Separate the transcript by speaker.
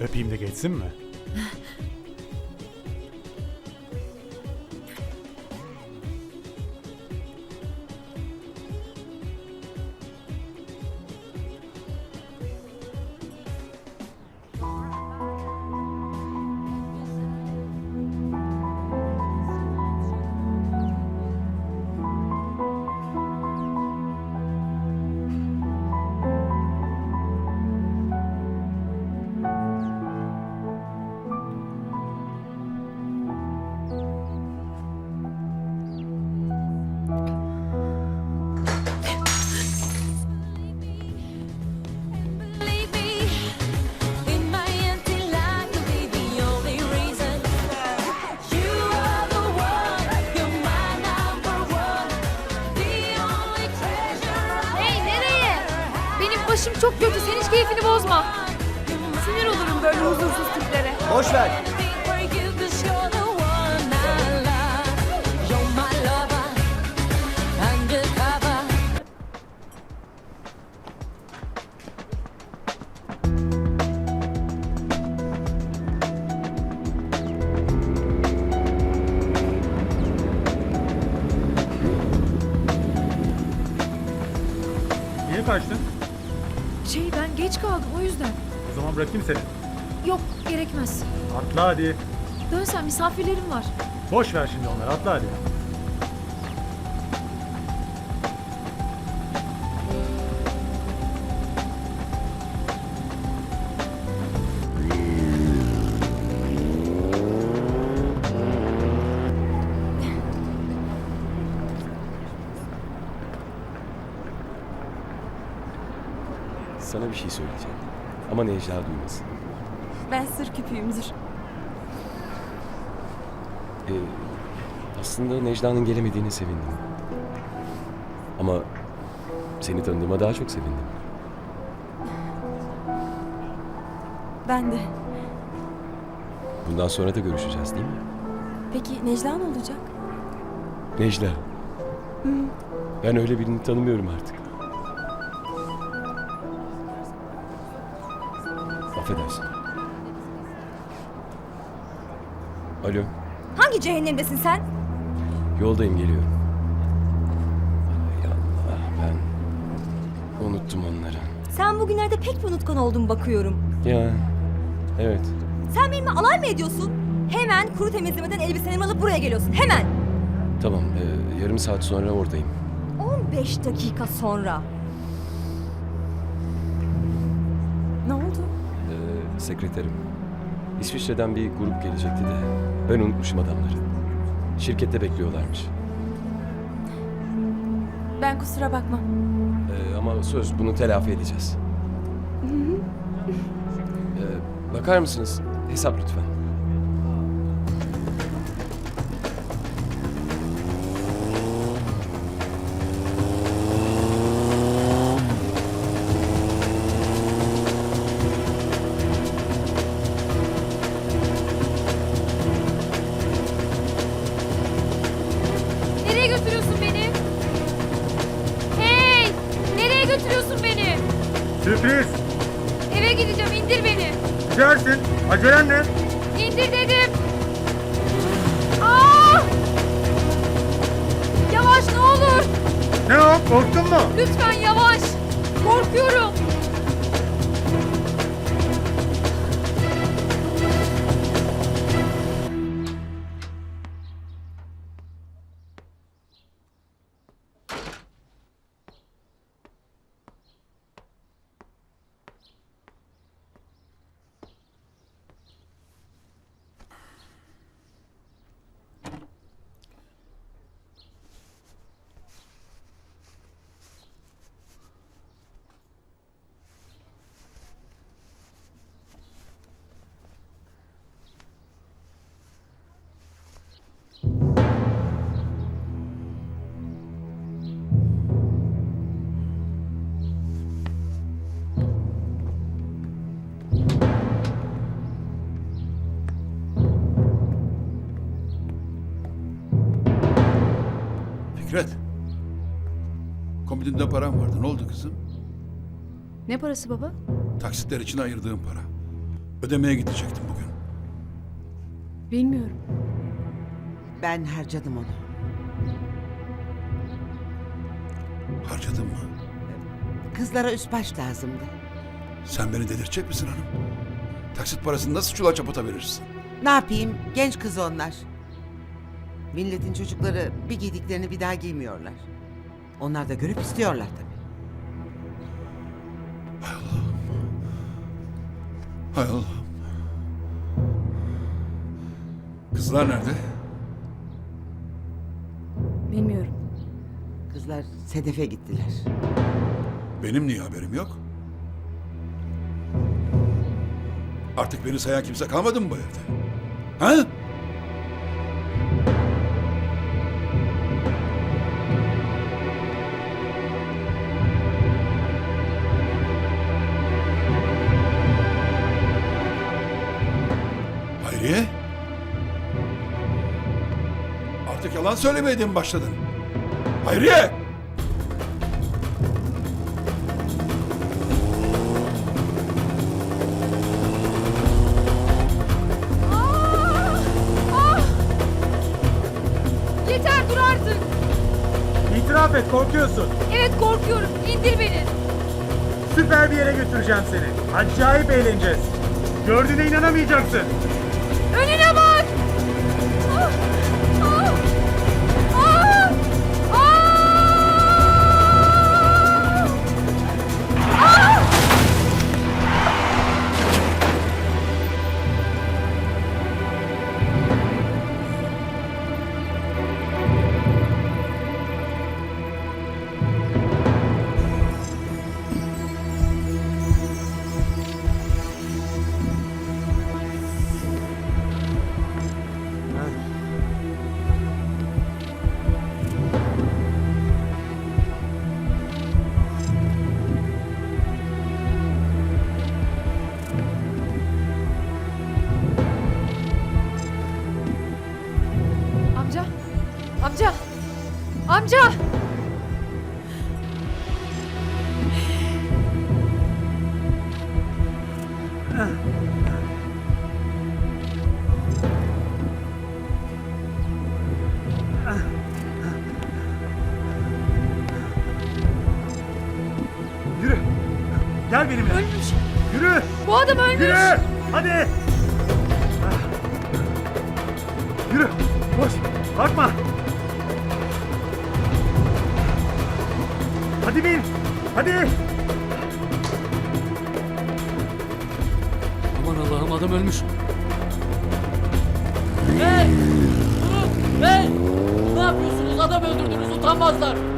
Speaker 1: Öpeyim de geçsin mi?
Speaker 2: çok kötü. Sen hiç keyfini bozma. Sinir olurum böyle huzursuz tiplere.
Speaker 3: Boş ver.
Speaker 1: Niye kaçtın?
Speaker 2: Geç kaldım o yüzden.
Speaker 1: O zaman bırakayım seni.
Speaker 2: Yok gerekmez.
Speaker 1: Atla hadi.
Speaker 2: Dön sen misafirlerim var.
Speaker 1: Boş ver şimdi onları atla hadi.
Speaker 4: Sana bir şey söyleyeceğim. Ama Necla duymasın.
Speaker 5: Ben sır küpüyümdür.
Speaker 4: Ee, aslında Necla'nın gelemediğine sevindim. Ama seni tanıdığıma daha çok sevindim.
Speaker 5: Ben de.
Speaker 4: Bundan sonra da görüşeceğiz değil mi?
Speaker 5: Peki Necla ne olacak?
Speaker 4: Necla. Ben öyle birini tanımıyorum artık. Affedersin. Alo,
Speaker 5: Hangi cehennemdesin sen?
Speaker 4: yoldayım geliyorum. Ay Allah, ben unuttum onları.
Speaker 5: Sen bugünlerde pek bir unutkan oldun bakıyorum.
Speaker 4: Ya, evet.
Speaker 5: Sen benimle alay mı ediyorsun? Hemen kuru temizlemeden elbiselerimi alıp buraya geliyorsun. Hemen.
Speaker 4: Tamam, e, yarım saat sonra oradayım.
Speaker 5: 15 dakika sonra.
Speaker 4: Sekreterim. İsviçre'den bir grup gelecekti de ben unutmuşum adamları. Şirkette bekliyorlarmış.
Speaker 5: Ben kusura bakma.
Speaker 4: Ee, ama söz bunu telafi edeceğiz. Ee, bakar mısınız? Hesap lütfen.
Speaker 1: Acelen ne?
Speaker 2: İndir dedim. Aa! Yavaş ne olur.
Speaker 1: Ne o? Korktun mu?
Speaker 2: Lütfen yavaş. Korkuyorum.
Speaker 6: Komodinde param vardı. Ne oldu kızım?
Speaker 2: Ne parası baba?
Speaker 6: Taksitler için ayırdığım para. Ödemeye gidecektim bugün.
Speaker 2: Bilmiyorum.
Speaker 3: Ben harcadım onu.
Speaker 6: Harcadın mı?
Speaker 3: Kızlara üst baş lazımdı.
Speaker 6: Sen beni delirtecek misin hanım? Taksit parasını nasıl çula çapata verirsin?
Speaker 3: Ne yapayım? Genç kız onlar. Milletin çocukları bir giydiklerini bir daha giymiyorlar. Onlar da görüp istiyorlar tabii.
Speaker 6: Hay Allah'ım. Kızlar nerede?
Speaker 2: Bilmiyorum.
Speaker 3: Kızlar Sedef'e gittiler.
Speaker 6: Benim niye haberim yok? Artık beni sayan kimse kalmadı mı bu evde? Ha? Hayriye? Artık yalan söylemeye de mi başladın? Hayriye!
Speaker 2: Yeter dur artık.
Speaker 1: İtiraf et korkuyorsun.
Speaker 2: Evet korkuyorum. İndir beni.
Speaker 1: Süper bir yere götüreceğim seni. Acayip eğleneceğiz. Gördüğüne inanamayacaksın.
Speaker 2: Önüne Amca. Amca.
Speaker 1: Yürü. Gel benimle.
Speaker 2: Ölmüş.
Speaker 1: Yürü.
Speaker 2: Bu adam ölmüş.
Speaker 1: Yürü. Hadi. Yürü. Koş. Korkma. Hadi bin. Hadi.
Speaker 7: Aman Allah'ım adam ölmüş. Hey! Durun! Hey! Ne yapıyorsunuz? Adam öldürdünüz utanmazlar.